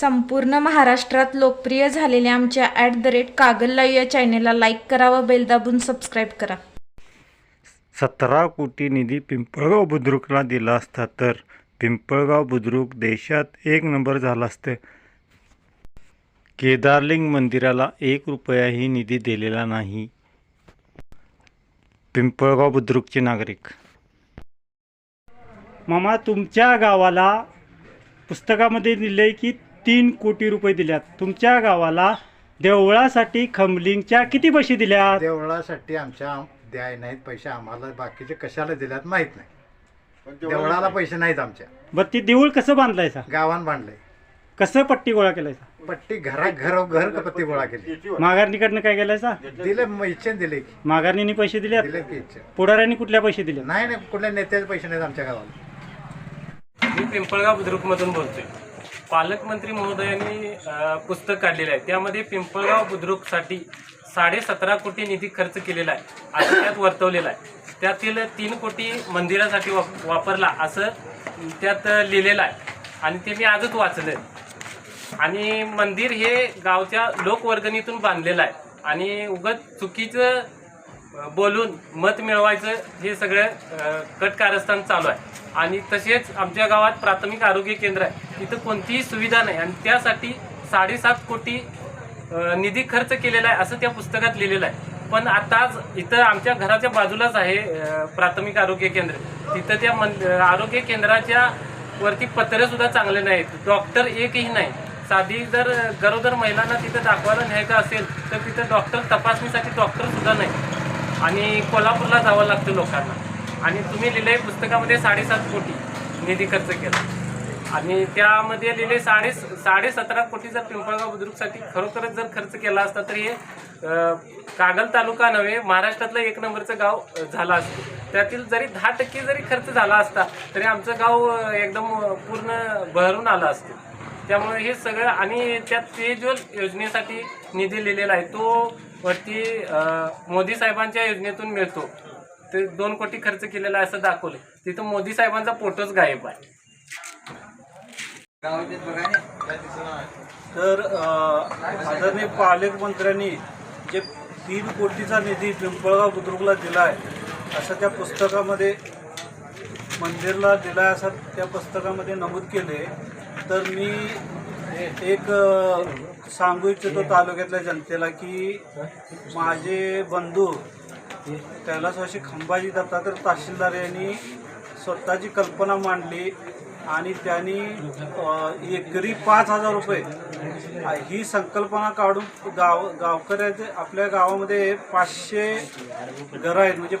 संपूर्ण महाराष्ट्रात लोकप्रिय झालेल्या आमच्या ॲट द रेट कागल या चॅनेलला लाईक करा व बेल दाबून सबस्क्राईब करा. सतरा कोटी निधी पिंपळगाव बुद्रुकला दिला असता तर पिंपळगाव बुद्रुक देशात एक नंबर झाला असतं. केदारलिंग मंदिराला एक रुपयाही निधी दिलेला नाही. पिंपळगाव बुद्रुकचे नागरिक. मामा तुमच्या गावाला पुस्तकामध्ये दिले की तीन कोटी रुपये दिल्यात. तुमच्या गावाला देवळासाठी खमलिंगच्या किती पैसे दिल्यात? देवळासाठी आमच्या द्याय नाहीत पैसे आम्हाला बाकीचे कशाला दिल्यात माहीत नाही. देवळाला पैसे नाहीत आमच्या. बरं ते देऊळ कसं बांधलायचा गावान बांधलंय. कसं पट्टी गोळा केलायचा पट्टी घरा घर घर पत्ती गोळा केली. माघारणीकडनं काय केलायचा दिले मग इच्छेने दिले की. माघारणीने पैसे दिल्यात दिले की पुढाऱ्यांनी कुठल्या पैसे दिले नाही नाही कुठल्या नेत्याचे पैसे नाहीत आमच्या गावाला. मी पिंपळगाव बुद्रुकमधून बोलतोय. पालकमंत्री महोदयांनी पुस्तक काढलेलं आहे. त्यामध्ये पिंपळगाव बुद्रुकसाठी साडे सतरा कोटी निधी खर्च केलेला आहे. असं त्यात वर्तवलेला आहे. त्यातील तीन कोटी मंदिरासाठी वाप वापरला असं त्यात लिहिलेलं आहे. आणि ते मी आजच वाचलं आणि मंदिर हे गावच्या लोकवर्गणीतून बांधलेलं आहे. आणि उगत चुकीचं बोलून मत मिळवायचं हे सगळं कट कारस्थान चालू आहे. आणि तसेच आमच्या गावात प्राथमिक आरोग्य केंद्र आहे. तिथं कोणतीही सुविधा नाही. आणि त्यासाठी साडेसात कोटी निधी खर्च केलेला आहे असं त्या पुस्तकात लिहिलेलं आहे. पण आताच इथं आमच्या घराच्या बाजूलाच आहे प्राथमिक आरोग्य केंद्र. तिथं त्या मन आरोग्य केंद्राच्या वरती पत्रेसुद्धा चांगले नाहीत. डॉक्टर एकही नाही. साधी जर गरोदर महिलांना तिथं दाखवायला न्यायचं असेल तर तिथं डॉक्टर तपासणीसाठी डॉक्टरसुद्धा नाही. आणि कोल्हापूरला जावं लागतं लोकांना. आणि तुम्ही लिहिले पुस्तकामध्ये साडेसात कोटी निधी खर्च केला. आणि त्यामध्ये लिहिले साडे साडे सतरा कोटी जर पिंपळगाव बुद्रुकसाठी खरोखरच जर खर्च केला असता तर हे कागल तालुका नव्हे महाराष्ट्रातलं एक नंबरचं गाव झालं असतं. त्यातील जरी दहा टक्के जरी खर्च झाला असता तरी आमचं गाव एकदम पूर्ण बहरून आलं असतं. त्यामुळे हे सगळं आणि त्यात पेजोल योजनेसाठी निधी लिहिलेला आहे तो वरती मोदी साहेबांच्या योजनेतून मिळतो. ते दोन कोटी खर्च केलेला आहे असं दाखवलं तिथं मोदी साहेबांचा फोटोच गायब आहे. तर आदरणीय पालकमंत्र्यांनी जे तीन कोटीचा निधी पिंपळगाव बुद्रुकला दिला आहे असं त्या पुस्तकामध्ये मंदिरला दिला आहे असं त्या पुस्तकामध्ये नमूद केले तर मी एक सांगू इच्छितो तालुक्यातल्या जनतेला की माझे बंधू कैलासवासी खंबाजी दत्तात्रय तहसीलदार यांनी स्वतःची कल्पना मांडली आणि त्यांनी एकरी पाच हजार रुपये. ही संकल्पना काढून गाव गावकऱ्याचे आपल्या गावामध्ये पाचशे घरं आहेत. म्हणजे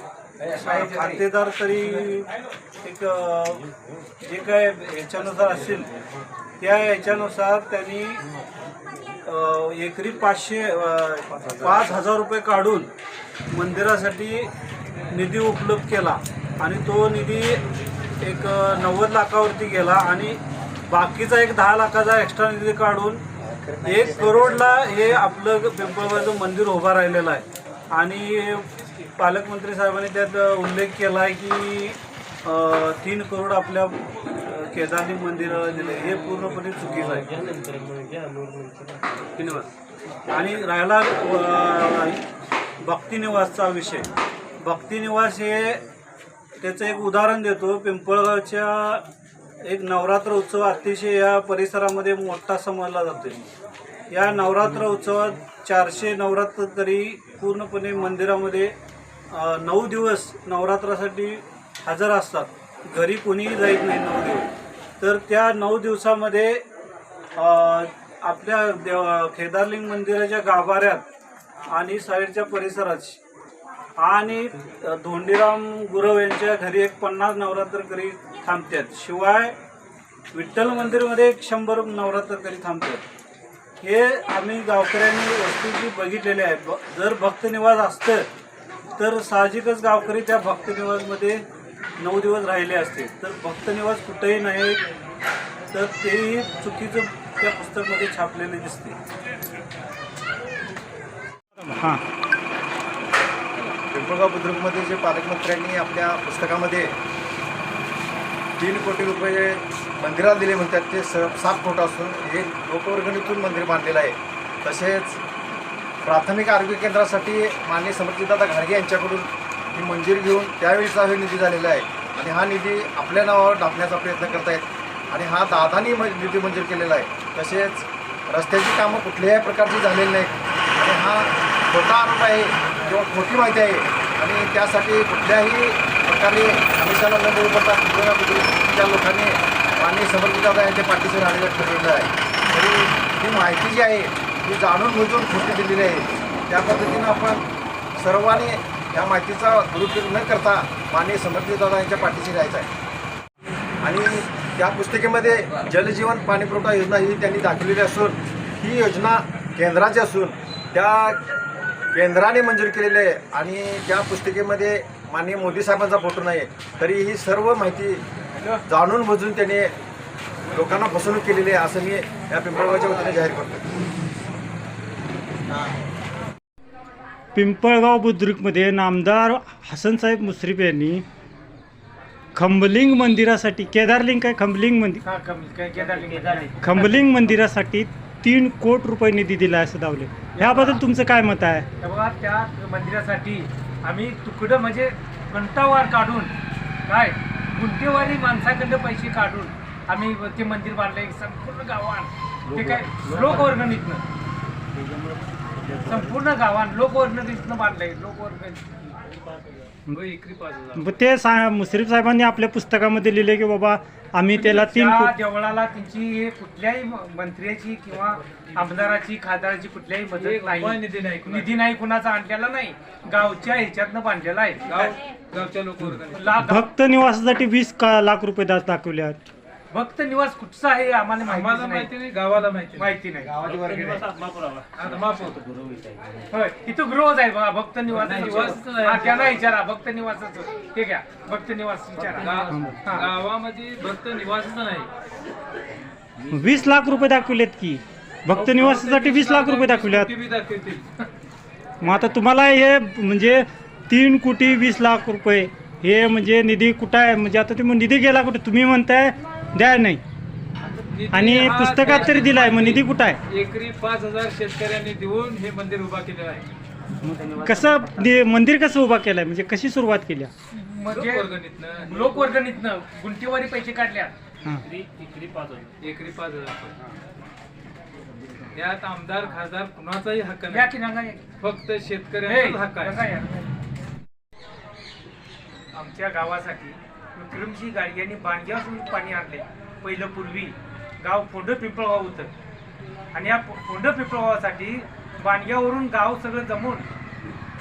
खातेदार तरी एक जे काय याच्यानुसार असेल त्या याच्यानुसार त्यांनी एकरी पाचशे पाच हजार रुपये काढून मंदिरासाठी निधी उपलब्ध केला. आणि तो निधी एक नव्वद लाखावरती गेला आणि बाकीचा एक दहा लाखाचा एक्स्ट्रा निधी काढून एक करोडला हे आपलं पिंपळगावचं मंदिर उभं राहिलेलं आहे. आणि पालकमंत्री साहेबांनी त्यात उल्लेख केला आहे की तीन करोड आपल्या केदारनी मंदिराला दिले. हे पूर्णपणे चुकीचं आहे. आणि राहिला भक्तिनिवासचा विषय. भक्तिनिवास हे त्याचं एक उदाहरण देतो. पिंपळगावच्या एक नवरात्र उत्सव अतिशय या परिसरामध्ये मोठा समजला जातो या नवरात्र उत्सवात चारशे नवरात्र तरी पूर्णपणे मंदिरामध्ये नऊ दिवस नवरात्रासाठी हजर असतात. घरी कोणीही जाईत नाही नऊ दिवस. तर त्या नऊ दिवसामध्ये आपल्या देव केदारलिंग मंदिराच्या गाभाऱ्यात आणि साईडच्या परिसरात आणि धोंडीराम गुरव यांच्या घरी एक पन्नास नवरात्र करी थांबतात. शिवाय विठ्ठल मंदिरमध्ये एक शंभर नवरात्र करी थांबतात. हे आम्ही गावकऱ्यांनी वस्तूची बघितलेले आहे. ब- जर भक्तनिवास असतं तर साहजिकच गावकरी त्या भक्तनिवासमध्ये नऊ दिवस राहिले असते. तर भक्तनिवास कुठेही नाही तर तेही चुकीचं त्या पुस्तकमध्ये छापलेले दिसते. हां. पिंपळगाव बुद्रुकमध्ये जे पालकमंत्र्यांनी आपल्या पुस्तकामध्ये तीन कोटी रुपये मंदिराला दिले म्हणतात ते स सात फूट असून हे लोकवर्गणीतून मंदिर बांधलेलं आहे. तसेच प्राथमिक आरोग्य केंद्रासाठी माननीय समर्जितदादा घाडगे यांच्याकडून ही मंजूर घेऊन त्यावेळीचा हा निधी झालेला आहे. आणि हा निधी आपल्या नावावर टाकण्याचा प्रयत्न करतायत. आणि हा दादानी म- निधी मंजूर केलेला आहे. तसेच रस्त्याची कामं कुठल्याही प्रकारची झालेली नाहीत. आणि हा खोटा आरोप आहे किंवा खोटी माहिती आहे. आणि त्यासाठी कुठल्याही प्रकारे आमिषाला न देऊ पडता कुठल्या त्या लोकांनी माननीय समर्जितदादा यांच्या पाठीशी राहण्याचं ठरवलेलं आहे. तरी ही माहिती जी आहे ही जाणून बुजून खोटी दिलेली आहे. त्या पद्धतीनं आपण सर्वांनी या माहितीचा दुरुपयोग न करता माननीय समर्जितदादा यांच्या पाठीशी राहायचं आहे. आणि त्या पुस्तिकेमध्ये जलजीवन पाणीपुरवठा योजना ही त्यांनी दाखवलेली असून ही योजना केंद्राची असून त्या केंद्राने मंजूर केलेली आहे. आणि त्या पुस्तिकेमध्ये माननीय मोदी साहेबांचा फोटो नाही तरी ही सर्व माहिती जाणून बुजून त्यांनी लोकांना फसवणूक केलेली आहे असं मी या पिंपळगावच्या वतीने जाहीर करतो पिंपळगाव बुद्रुकमध्ये नामदार हसनसाहेब मुश्रीफ यांनी खंबलिंग मंदिरासाठी केदारलिंग काय? खंबलिंग मंदिर? खंबलिंग मंदिरासाठी तीन कोट रुपये निधी दिला असं दावले. ह्याबद्दल तुमचं काय मत आहे? तेव्हा त्या मंदिरासाठी आम्ही तुकडं म्हणजे कंटावार काढून काय? गुंठेवारी माणसाकडं पैसे काढून आम्ही ते मंदिर बांधलंय संपूर्ण गावात. ते काय? लोकवर्गणीतनं संपूर्ण गावात बांधलंय एकरी पाच हजार. मग ते सा मुश्रीफ साहेबांनी आपल्या पुस्तकामध्ये लिहिले की बाबा आम्ही त्याला तीन देवळाला त्यांची कुठल्याही म- मंत्र्याची किंवा आमदाराची खासदाराची कुठल्याही मदत नाही. निधी नाही निधी नाही कुणाचा आणलेला नाही. गावच्या ह्याच्यातनं बांधलेला आहे. गाव गावच्या लोक भक्त निवासासाठी वीस का लाख रुपये दाखवले आहेत भक्त निवास कुठचा आहे आम्हाला माहिती माहिती नाही गावाला माहिती माहिती नाही. होय इथं गृहच आहे बघा भक्त निवास हा, त्यांना विचारा भक्त निवासाचं. ठीक आहे भक्त निवास विचारा. हा. गावामध्ये भक्त निवासच नाही. वीस लाख रुपये दाखवलेत की. भक्त निवासासाठी वीस लाख रुपये दाखवल्यात दाखवतील? मग आता तुम्हाला हे म्हणजे तीन कोटी वीस लाख रुपये हे म्हणजे निधी कुठं आहे? म्हणजे आता तुम्ही निधी गेला कुठे? तुम्ही म्हणताय द्या नाही. आणि पुस्तकात तरी दिलाय मग निधी कुठं आहे? एकरी पाच हजार शेतकऱ्यांनी देऊन हे मंदिर उभा केलेलं आहे. कसं मंदिर कसं उभा केलंय? म्हणजे कशी सुरुवात केली? म्हणजे लोकवर्गणीतनं लोकवर्गणीतनं गुंठेवारी पैसे काढल्या. हां. एकरी पाच हजार. रुपये. यात आमदार खासदार कुणाचाही हक्क या नाही. की नका या. फक्त हे, शेतकऱ्यांचाच हक्क नका आहे या. आमच्या गावासाठी विक्रमजी गाडग्यांनी बांडग्यावरून पाणी आणले. पहिलं पूर्वी गाव फोंड पिंपळगाव होतं. आणि या फोंड पिंपळगावासाठी बांडग्यावरून गाव सगळं जमून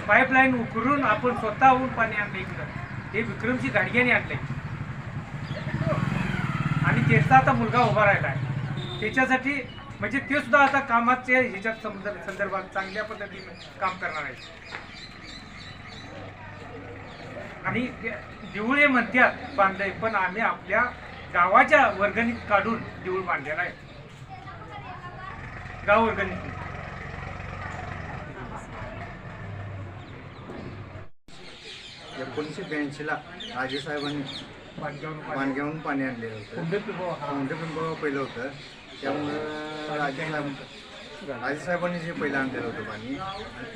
पाईपलाईन उकरून आपण स्वतःहून पाणी आणलं इकडं. हे विक्रमजी गाडग्याने आणले. आणि त्याचा आता मुलगा उभा राहिला आहे. त्याच्यासाठी म्हणजे ते सुद्धा आता कामाच्या ह्याच्यात संदर्भ संदर्भात चांगल्या पद्धतीने काम करणार आहे आणि देऊळे म्हणतात बांधलंय पण आम्ही आपल्या गावाच्या वर्गणीत काढून देऊळ बांधलेला आहे. गाव वर्गणीत. एकोणीसशे ब्याऐंशीला राजेसाहेबांनी माणग्याहून पाणी आणलेलं होतं. कोणतं पिंपळ पहिलं होतं? त्यामुळं राजेसाहेब राजेसाहेबांनी जे पहिलं आणलेलं होतं पाणी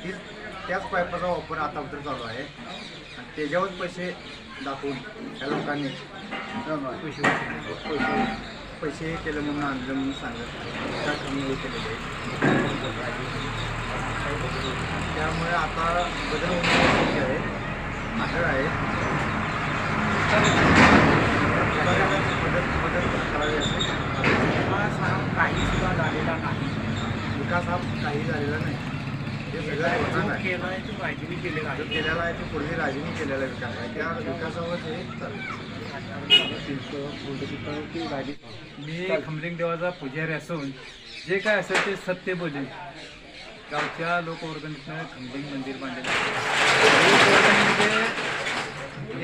तीच त्याच पाईपाचा वापर आता चालू आहे. आणि त्याच्यावर पैसे दाखवून त्या लोकांनी पैसे पैसे पैसे हे केलं म्हणून आणलं म्हणून सांगत त्या कमी हे केलेलं त्यामुळे आता बदल होण्याची शक्य आहे. आढळ आहे. बदल बदल करावी असे. विकास हा काही सुद्धा झालेला नाही. विकास हा काही झालेला नाही. हे सगळं होणार आहे केलं आहे ते पाहिजे केलेलं जो आहे. केलेला आहे तो पूर्वी राजेने केलेला विकास. आहे त्या विकासावर हे मी खमलिंग देवाचा पुजारी असून जे काय असेल ते सत्य बोलेन गावच्या लोकवर्गणीतनं खमलिंग मंदिर बांधलेलं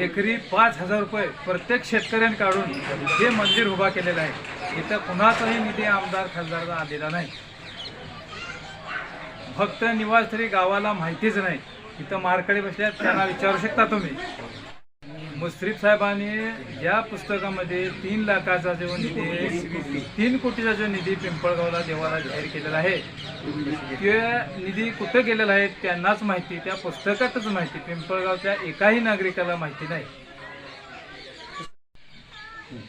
एकरी पाच हजार रुपये प्रत्येक शेतकऱ्याने काढून हे मंदिर उभा केलेलं आहे. इथं कुणाचाही निधी आमदार खासदारचा आलेला नाही. फक्त निवास तरी गावाला माहितीच नाही. इथं मारकडे बसल्या त्यांना विचारू शकता तुम्ही. मुश्रीफ साहेबांनी या पुस्तकामध्ये तीन लाखाचा जो निधी तीन कोटीचा जो निधी पिंपळगावला देवाला जाहीर केलेला आहे. ते निधी कुठं गेलेला आहे त्यांनाच माहिती त्या पुस्तकातच माहिती पिंपळगावच्या एकाही नागरिकाला माहिती नाही.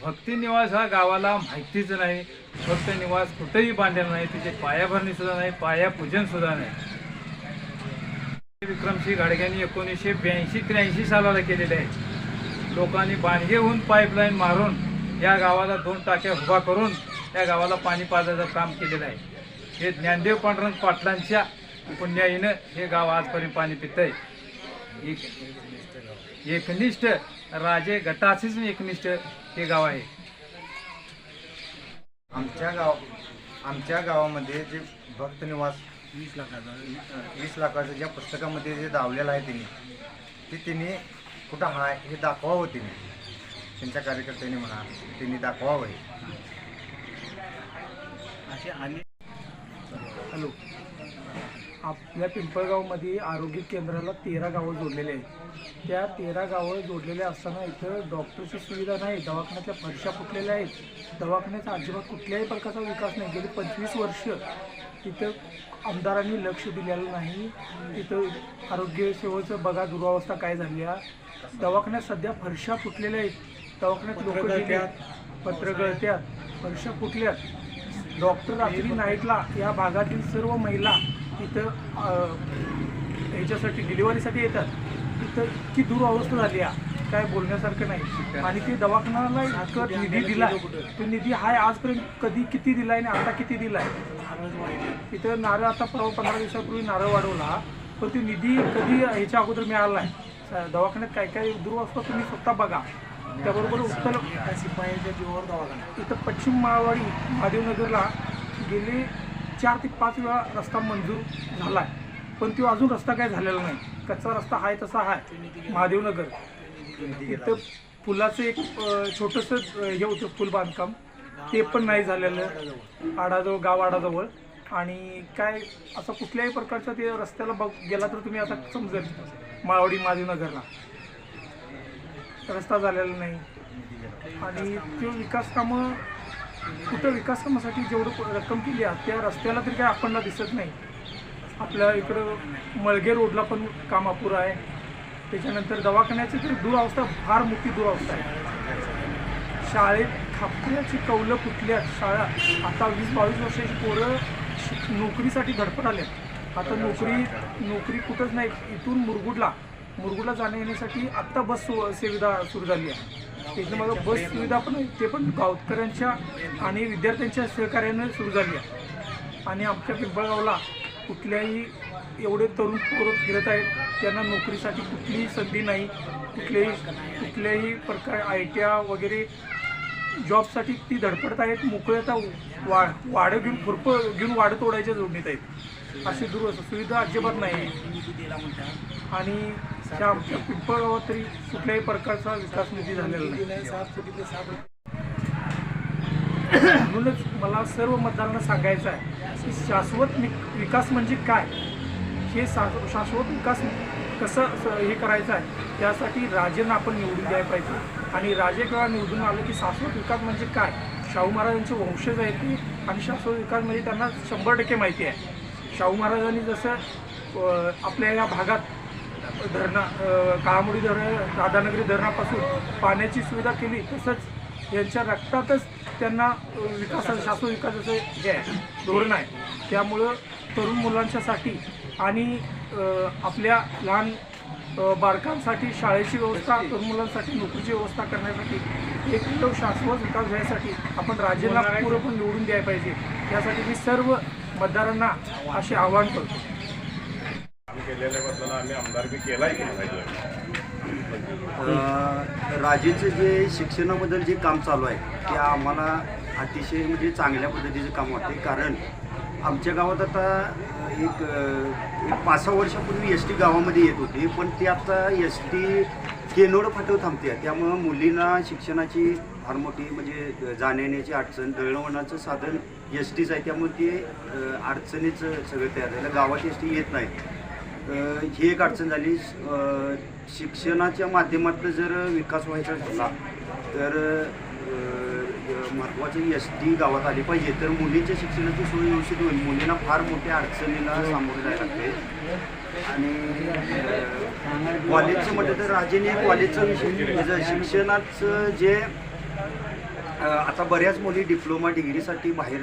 भक्ती निवास हा गावाला माहितीच नाही. भक्त निवास कुठेही बांधलेला नाही तिचे पायाभरणी सुद्धा नाही पायापूजन सुद्धा नाही. विक्रमसिंह घाडग्यांनी एकोणीसशे ब्याऐंशी त्र्याऐंशी सालाला केलेले आहे. लोकांनी बांधगेहून पाईपलाईन मारून या गावाला दोन टाक्या उभा करून या गावाला पाणी पाजायचं काम केलेलं आहे. हे ज्ञानदेव पांडुरंग पाटलांच्या पुण्याईनं हे गाव आजपर्यंत पाणी पितंय. एक एकनिष्ठ राजे गटाचेच एकनिष्ठ हे गाव आहे. आमच्या गाव आमच्या गावामध्ये जे भक्त निवास वीस लाखाचं वीस लाखाचं ज्या पुस्तकामध्ये जे दावलेलं आहे त्यांनी ते त्यांनी कुठं हा हे दाखवावं त्यांनी त्यांच्या कार्यकर्त्यांनी म्हणा त्यांनी दाखवावं हे. हॅलो. आपल्या पिंपळगावमध्ये आरोग्य केंद्राला तेरा गावं जोडलेले आहेत. त्या तेरा गावं जोडलेले असताना इथं डॉक्टरची सुविधा नाही दवाखान्यातल्या फरशा फुटलेल्या आहेत. दवाखान्याचा अजिबात कुठल्याही प्रकारचा विकास नाही. गेली पंचवीस वर्ष तिथं आमदारांनी लक्ष दिलेलं नाही. तिथं आरोग्य सेवेचं बघा दुरावस्था काय झाली आहे. दवाखान्यात सध्या फरशा फुटलेल्या आहेत. दवाखान्यात लोक गेली पत्र गळत्यात. फरशा फुटल्यात डॉक्टर रात्री नाईटला या भागातील सर्व महिला इथं अं, ह्याच्यासाठी डिलिव्हरीसाठी येतात. इथं इतकी दुरावस्था झाली आहे. काय बोलण्यासारखं नाही. आणि ते दवाखान्याला इतकं निधी दिलाय. तो निधी हाय आजपर्यंत कधी किती दिलाय आणि आता किती दिलाय? इथं नारळ आता परवा पंधरा दिवसापूर्वी नारळ वाढवला पण तो निधी कधी ह्याच्या अगोदर मिळाला स- दवाखान्यात काय काय दुरावस्था तुम्ही स्वतः बघा. त्याबरोबर उत्तर शिपायांच्या जीवावर दवाखाना. इथं पश्चिम माळवाडी महादेवनगरला गेले चार ते पाच वेळा रस्ता मंजूर झाला आहे पण तो अजून रस्ता काय झालेला नाही. कच्चा रस्ता आहे तसा आहे महादेवनगर. इथं पुलाचं एक छोटंसं हे होतं पूल बांधकाम. ते पण नाही झालेलं. आडाजवळ गाव आडाजवळ. आणि काय असं कुठल्याही प्रकारच्या ते रस्त्याला बघ गेला तर तुम्ही आता समजेल. माळवाडी महादेवनगरला. रस्ता झालेला नाही. आणि ते विकास कामं कुठं विकास कामासाठी जेवढं रक्कम केली आहे त्या रस्त्याला तरी काय आपणला दिसत नाही. आपल्या इकडं मळगे रोडला पण काम अपुरं आहे. त्याच्यानंतर दवाखान्याची तर दुरावस्था फार मोठी दुरावस्था आहे. शाळेत खापऱ्याची कौलं फुटल्यात शाळा आता वीस बावीस वर्षाची पोरं नोकरीसाठी धडपड आल्यात आता नोकरी नोकरी कुठंच नाही. इथून मुरगुडला मुरगुडला जाण्या येण्यासाठी आत्ता बस सु सुविधा सुरू झाली आहे. त्याच्या मला बस सुविधा पण आहे. ते पण गावकऱ्यांच्या आणि विद्यार्थ्यांच्या सहकार्यानं सुरू झाली आहे. आणि आमच्या पिंपळगावला कुठल्याही एवढे तरुण पोरं फिरत आहेत त्यांना नोकरीसाठी कुठलीही संधी नाही कुठल्याही कुठल्याही प्रकार आय टी वगैरे जॉबसाठी ती धडपडत आहेत मोकळे वा वाढ घेऊन खुरपं घेऊन वाढत तोडायच्या जोडणीत आहेत. अशी दुर सुविधा अजिबात नाही. आहे आणि त्या आमच्या पिंपळगावात तरी कुठल्याही प्रकारचा विकास निधी झालेला नाही. म्हणूनच मला सर्व मतदारांना सांगायचं आहे की शाश्वत विकास म्हणजे काय? हे सा शाश्वत विकास कसं हे करायचं आहे त्यासाठी राजेंना आपण निवडून द्यायला पाहिजे. आणि राजे केव्हा निवडून आलं की शाश्वत विकास म्हणजे काय? शाहू महाराजांचे वंशज आहेत ते आणि शाश्वत विकास म्हणजे त्यांना शंभर टक्के माहिती आहे. शाहू महाराजांनी जसं आपल्या या भागात धरणा अ, काळामुडी धरण राधानगरी धरणापासून पाण्याची सुविधा केली तसंच यांच्या रक्तातच त्यांना विकासाचं शाश्वत विकासाचं हे आहे धोरण आहे. त्यामुळं तरुण मुलांच्यासाठी आणि आपल्या लहान बालकांसाठी शाळेची व्यवस्था तरुण मुलांसाठी नोकरीची व्यवस्था करण्यासाठी एक तो शाश्वत विकास घ्यायसाठी आपण राज्याला पूर्ण पण निवडून द्यायला पाहिजे. यासाठी मी सर्व मतदारांना असे आवाहन करतो. केलेल्या बदलाला आम्ही आमदारकी केलाय की नाही? अ, राजेचं जे शिक्षणाबद्दल जे काम चालू आहे ते आम्हाला अतिशय म्हणजे चांगल्या पद्धतीचं काम वाटते कारण आमच्या गावात आता एक एक पाच सहा वर्षापूर्वी एस टी गावामध्ये येत होती पण ती आता एस टी केनोड फाटव थांबते. त्यामुळं मुलींना शिक्षणाची फार मोठी म्हणजे जाण्या अडचण दळणवळणाचं साधन एस टीच आहे. त्यामुळे ते अडचणीचं सगळं तयार झालं. गावात एस टी येत नाही. ही एक अडचण झाली. शिक्षणाच्या माध्यमातून जर विकास व्हायचा झाला तर अ, एस टी गावात आली पाहिजे तर मुलींच्या शिक्षणाची सोय व्यवस्थित होईल. मुलींना फार मोठ्या अडचणीला सामोरे जायला लागते आणि कॉलेजचं म्हटलं तर राजेने कॉलेजचं विषय शिक्षणाचं जे आता बऱ्याच मुली डिप्लोमा डिग्रीसाठी बाहेर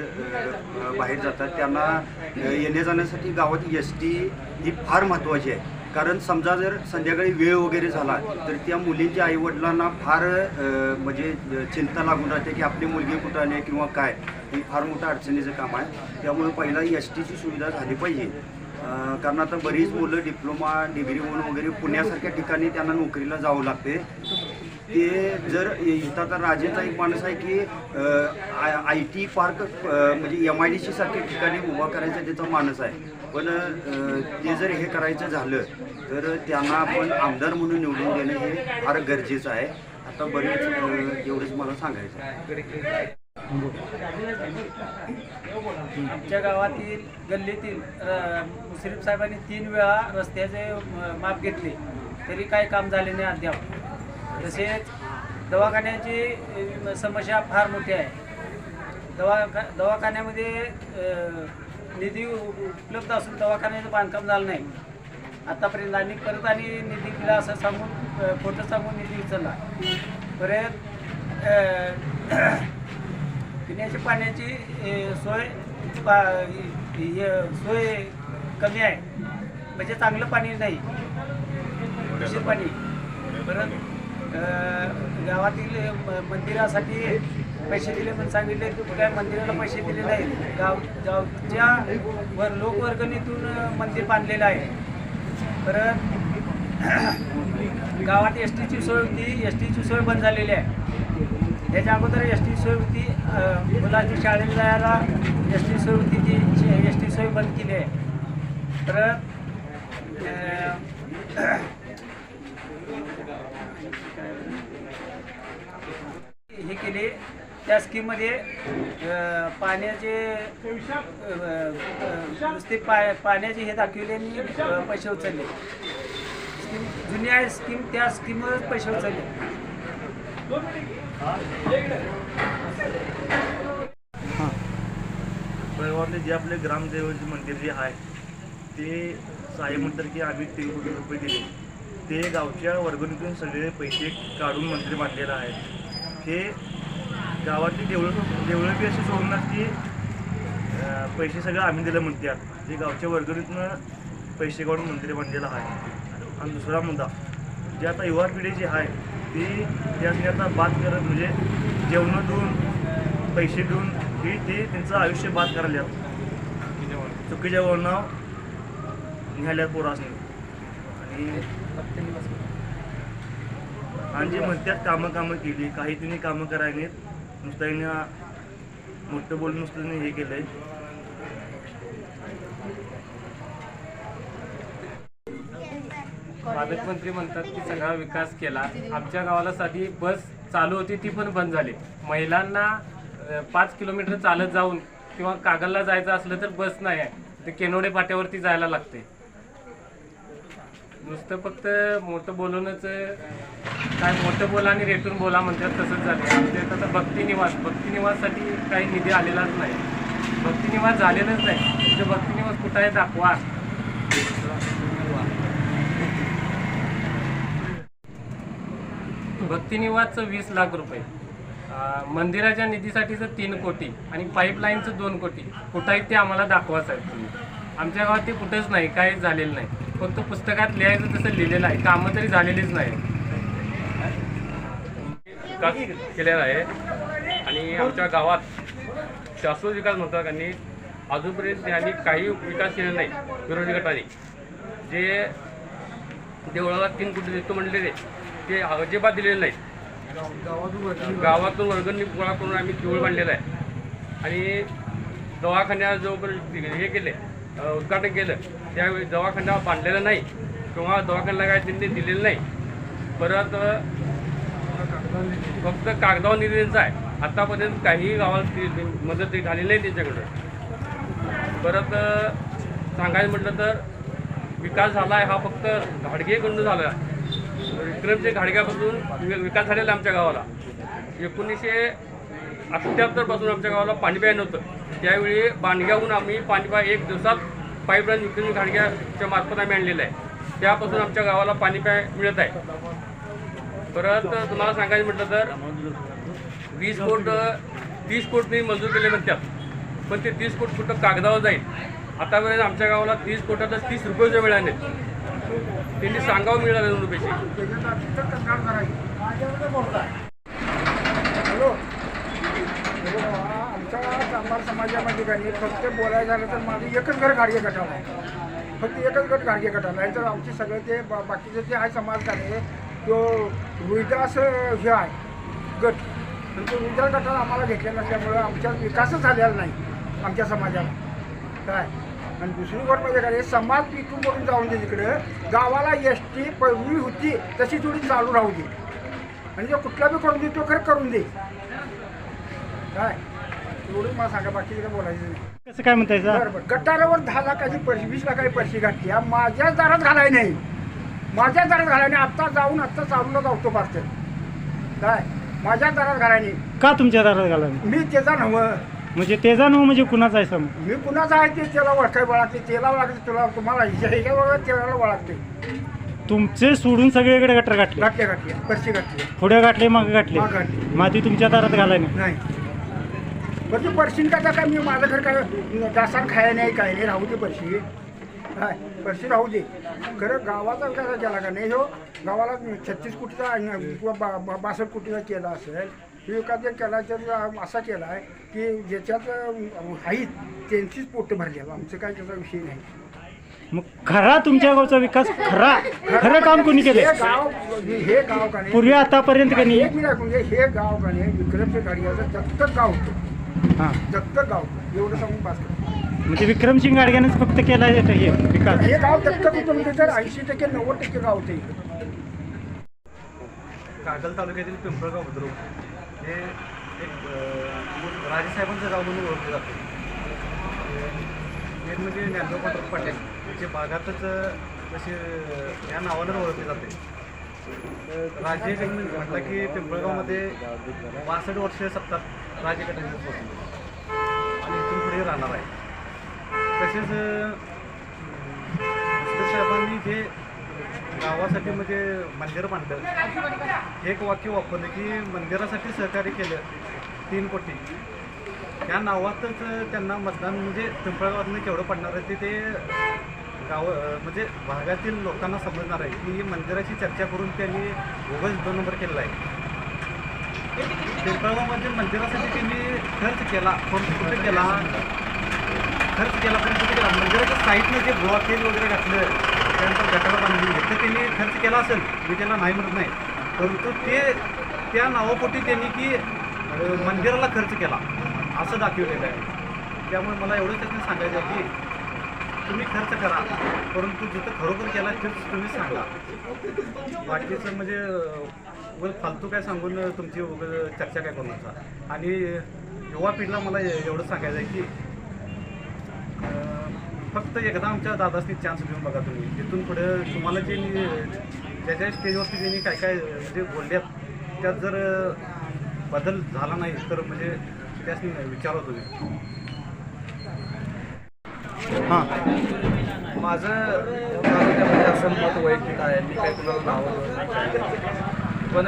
बाहेर जातात. त्यांना येण्या जाण्यासाठी गावात एस टी ही फार महत्त्वाची आहे. कारण समजा जर संध्याकाळी वेळ वगैरे झाला तर त्या मुलींच्या आईवडिलांना फार म्हणजे चिंता लागून राहते की आपली मुलगी कुठं आली आहे किंवा काय. हे फार मोठं अडचणीचं काम आहे. त्यामुळे पहिला एस टीची सुविधा झाली पाहिजे. कारण आता बरीच मुलं डिप्लोमा डिग्री म्हणून वगैरे पुण्यासारख्या ठिकाणी त्यांना नोकरीला जावं लागते. ते जर इथं आता राजेचा एक माणूस आहे की आय टी पार्क म्हणजे एम आय डी सी सारख्या ठिकाणी उभा करायचा त्याचा माणूस आहे. पण ते जर हे करायचं झालं तर त्यांना आपण आमदार म्हणून निवडून देणं हे फार गरजेचं आहे. आता बरेच एवढंच मला सांगायचं आहे. आमच्या गावातील गल्लीतील मुश्रीफ साहेबांनी तीन वेळा रस्त्याचे माप घेतले. तरी काही काम झाले नाही अद्याप. तसेच दवाखान्याची समस्या फार मोठी आहे. दवाखा दवाखान्यामध्ये निधी उपलब्ध असून दवाखान्याचं बांधकाम झालं नाही. आतापर्यंत आणि परत आणि निधी दिला असं सांगून अ, खोटं सांगून निधी उचलला. परत पिण्याची पिण्याच्या पाण्याची सोय पा सोय कमी आहे. म्हणजे चांगलं पाणी नाही. दूषित पाणी. परत गावातील मंदिरासाठी पैसे दिले पण सांगितले काय मंदिराला पैसे दिले नाही गाव गावच्या वर लोकवर्गणीतून मंदिर बांधलेलं आहे. परत गावात एस टीची सोय होती एस टीची सोय बंद झालेली आहे. त्याच्या अगोदर एस टी सोय होती मुलाची शाळेला जायला एस टी सोय होती ती एस टी सोय बंद केली आहे. परत हे केले. त्या स्कीममध्ये पाण्याचे नुसते पा पाण्याचे हे दाखविले आणि पैसे उचलले. स्कीम जुन्या स्कीम त्या स्कीमवरच पैसे उचलले. परिवारले जे आपले ग्रामदेवाचे मंदिर जे आहे ते साहेब म्हणतात की आम्ही तीन कोटी रुपये दिले. ते गावच्या वर्गणीतून सगळे पैसे काढून मंदिर बांधलेलं आहे. हे गावातली डेव्हलप डेव्हलपी अशी सोडणार की पैसे सगळं आम्ही दिलं म्हणतात जे गावच्या वर्गणीतून पैसे काढून मंदिर बांधलेलं आहे. आणि दुसरा मुद्दा जे आता युवा पिढी जी आहे ती त्यासाठी आता बात करत म्हणजे जेवणं देऊन पैसे देऊन ही ते त्यांचं आयुष्य बाद करायला चुकीच्या वळणावर निघाल्यात पोरासने. आणि आणि जे म्हणतात कामं कामं केली काही तिने कामं करायला नाहीत नुसतं यांनी मोठं बोलून नुसतं हे केलंय. पालकमंत्री म्हणतात की सगळा विकास केला. आमच्या गावाला साधी बस चालू होती ती पण बंद झाली. महिलांना पाच किलोमीटर चालत जाऊन किंवा कागलला जायचं असलं तर बस नाही आहे. ते केनोडे पाट्यावरती जायला लागते. नुसतं फक्त मोठं बोलूनच काय मोठं बोला आणि रेटून बोला म्हणतात तसंच झालं आमच्या इथं आता भक्तिनिवास भक्तिनिवाससाठी काही निधी आलेलाच नाही. भक्तिनिवास झालेलाच नाही. म्हणजे भक्तिनिवास कुठं आहे दाखवा. भक्तिनिवासचं वीस लाख रुपये. मंदिराच्या निधीसाठीचं तीन कोटी आणि पाईपलाईनचं दोन कोटी. कुठं आहे ते आम्हाला दाखवाच आहे तुम्ही. आमच्या गावात ते कुठंच नाही काही झालेलं नाही. फक्त पुस्तकात लिहायचं तसं लिहिलेलं आहे. कामं तरी झालेलीच नाही. विकास केलेला आहे. आणि आमच्या गावात शाश्वत विकास मंत्रालयाने अजूनपर्यंत त्यांनी काही विकास केलेला नाही. विरोधी गटाने. जे देवळाला तीन कोटी देतो म्हणलेले ते अजिबात दिलेले नाहीत. गावातून वर्गणी गोळा करून आम्ही देऊळ बांधलेलं आहे. आणि दवाखान्या जोपर्यंत हे केले उद्घाटन केलं त्यावेळी दवाखाना बांधलेला नाही. किंवा दवाखान्याला काय त्यांनी दिलेलं नाही. परत फक्त कागदावर निधीचा आहे. आतापर्यंत काहीही गावाला ती मदत झाली नाही त्यांच्याकडं. परत सांगायचं म्हटलं तर विकास झाला आहे हा फक्त घाडगेकडून झाला आहे. विक्रमचे घाडग्यापासून विकास झालेला आहे आमच्या गावाला. एकोणीसशे अठ्ठ्याहत्तरपासून आमच्या गावाला पाणी नव्हतं. त्यावेळी बांडग्याहून आम्ही पाणी पाय एक दिवसात पाईपलाईन विक्रमी घाडग्याच्या मार्फत आम्ही आणलेलं आहे. त्यापासून आमच्या गावाला पाणी प्याय मिळत आहे. परत तुम्हाला सांगायचं म्हटलं तर वीस कोट तीस कोट मी मंजूर केले म्हणतात. पण ते तीस कोट कुठं कागदावर जाईल? आतापर्यंत आमच्या गावाला तीस कोटातच तीस रुपये सुद्धा मिळाले त्यांनी सांगावं मिळालं दोन रुपयाची. हॅलो. आमच्या चांभार समाजामध्ये काही फक्त बोलायचं झालं तर माझं एकच घर गाडगे गटाला आहे. फक्त एकच गट गाडगे गटाला आहे. तर आमचे सगळे ते बाकीचे जे आहे समाज आहे तो रुईदास हे आहे गट. पण तो रुईदास गटाला आम्हाला घेतलेला नसल्यामुळं आमच्या विकासच झालेला नाही आमच्या समाजाला. काय? आणि दुसरी गोष्ट म्हणजे काय समाज पिटून पडून जाऊन दे तिकडं. गावाला एस टी पहिली होती तशी थोडी चालू राहू दे. आणि जो कुठला बी करून दे तो खरं करून दे. काय? एवढं मला सांगा बाकी काय बोलायचं नाही. कसं काय म्हणताय बरं बरं. गटारावर दहा लाखाची पैसे वीस लाखाची पैसे घातली. माझ्याच दारात घालाय नाही. माझ्याच दारात घालाय नाही आत्ता जाऊन आत्ता चालूला जाऊतो पारते काय? माझ्याच दारात घालाय नाही. का तुमच्या दारात घाला मी त्याचा नव्ह म्हणजे ते जाणू म्हणजे कुणाचा आहे सम मी कुणाचा आहे ते त्याला ओळखाय वळखते त्याला ओळखते तुला तुम्हाला ह्याच्या त्याला ओळखते. तुमचे सोडून सगळीकडे गटर गाठले. घातले घातले पैसे घातले पुढे गाठले मागे गाठले. मागं. माती तुमच्या दारात घालाय नाही. पण ते परशीन का? काय मी माझं घर काय डासात खाया नाही काय नाही राहू दे परशी काय परशी राहू दे. खरं गावाचा विकास केला का? नाही हो गावाला छत्तीस कोटीचा आणि किंवा बा बा- बासष्ट कोटीचा केला असेल हे विकास जर केला तर असा केला आहे की ज्याच्यात आहेत त्यांचीच पोटं भरली आहे. आमचं काय त्याचा विषय नाही. मग खरा तुमच्या गावचा विकास खरा? खरं काम कोणी हे केलं गाव हे गाव का नाही? पूर्वी आतापर्यंत का नाही? एक मिनिट घे. हे गाव का नाही? विक्रमचे गाडग्याचं दत्तक गाव होतं. हां. दत्तक गाव होतं. एवढं सांगून पास म्हणजे विक्रमसिंग गाडग्यानेच फक्त केला आहे हे विकास. हे गाव दत्तक होतं म्हणजे तर ऐंशी टक्के नव्वद टक्के गाव होतं. कागल तालुक्यातील पिंपळगाव बुद्रुक हे एक राजेसाहेबांचं गाव म्हणून ओळखलं जातं. मेन म्हणजे ज्ञानदेव पाटील पाटील जे भागातच अं, या नावानं ओळखले जाते. राजे त्यांनी म्हटलं की पिंपळगावमध्ये बासष्ट वर्ष सत्तात पोहोचले आणि इथून पुढे राहणार आहे. तसेच अं, साहेबांनी जे गावासाठी म्हणजे मंदिर बांधलं एक वाक्य वापरलं की मंदिरासाठी सहकार्य केलं तीन कोटी. त्या नावातच त्यांना मतदान म्हणजे पिंपळगावातनं केवढं पडणार आहे ते ते गाव म्हणजे भागातील लोकांना समजणार आहे की मंदिराची चर्चा करून त्यांनी उगाच दोन नंबर केलेला आहे. पिंपळगावमध्ये मंदिरासाठी त्यांनी खर्च केला कोण कुठे केला खर्च केला पण कुठे केला. मंदिराच्या साईडनं जे ब्लॉकेज वगैरे घातलं त्यानंतर गटाला बांधली तर त्यांनी खर्च केला असेल मी त्याला नाही म्हणत नाही. परंतु ते त्या नावापोटी त्यांनी की मंदिराला खर्च केला. असं दाखवलेलं आहे. त्यामुळे मला एवढं त्यांनी सांगायचं आहे की तुम्ही खर्च करा. परंतु जिथं खरोखर केला तेच तुम्ही सांगा. बाकीचं म्हणजे अं, फालतू काय सांगून तुमची उगाच चर्चा काय करू नका. आणि युवा पिढीला मला एवढं सांगायचं आहे की फक्त एकदा आमच्या दादासनी चान्स देऊन बघा तुम्ही. तिथून पुढे तुम्हाला जे मी ज्या ज्या स्टेजवरती ज्यांनी काय काय म्हणजे बोलल्यात त्यात जर बदल झाला नाही तर म्हणजे त्यासनी विचारा तुम्ही. हां. माझं म्हणजे असं मत वैयक्तिक आहे मी काही तुला नाव पण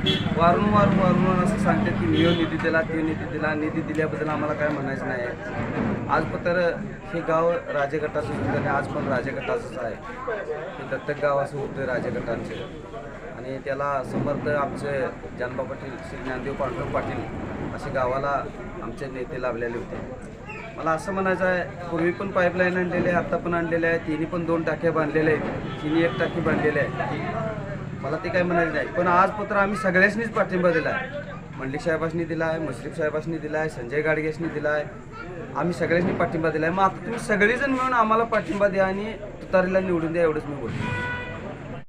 वारंवार वारंवार असं सांगते की मी निधी दिला ते निधी दिला निधी दिल्याबद्दल आम्हाला काय म्हणायचं नाही आज तर हे गाव राजगटाचं होतं आणि आज पण राजगटाचंच आहे. हे दत्तक गाव असं होतं राजगटांचे. आणि त्याला समर्थ आमचे जानबा पाटील श्री ज्ञानदेव पांडुरंग पाटील असे गावाला आमचे नेते लाभलेले होते. मला असं म्हणायचं आहे पूर्वी पण पाईपलाईन आणलेले आहे आत्ता पण आणलेले आहे तिन्ही पण दोन टाक्या बांधलेल्या आहेत. तिन्ही एक टाकी बांधलेली आहे. मला ते काय म्हणायचं नाही. पण आज पत्र आम्ही सगळ्यांनीच पाठिंबा दिला आहे मंडलिक साहेबांनी दिला आहे मुश्रीफ साहेबांनी दिला आहे संजय गाडगेशनी दिला आहे आम्ही सगळ्यांनी पाठिंबा दिला आहे मग आता तुम्ही सगळेजण मिळून आम्हाला पाठिंबा द्या आणि तुतारीला निवडून द्या एवढंच मी बोलतो.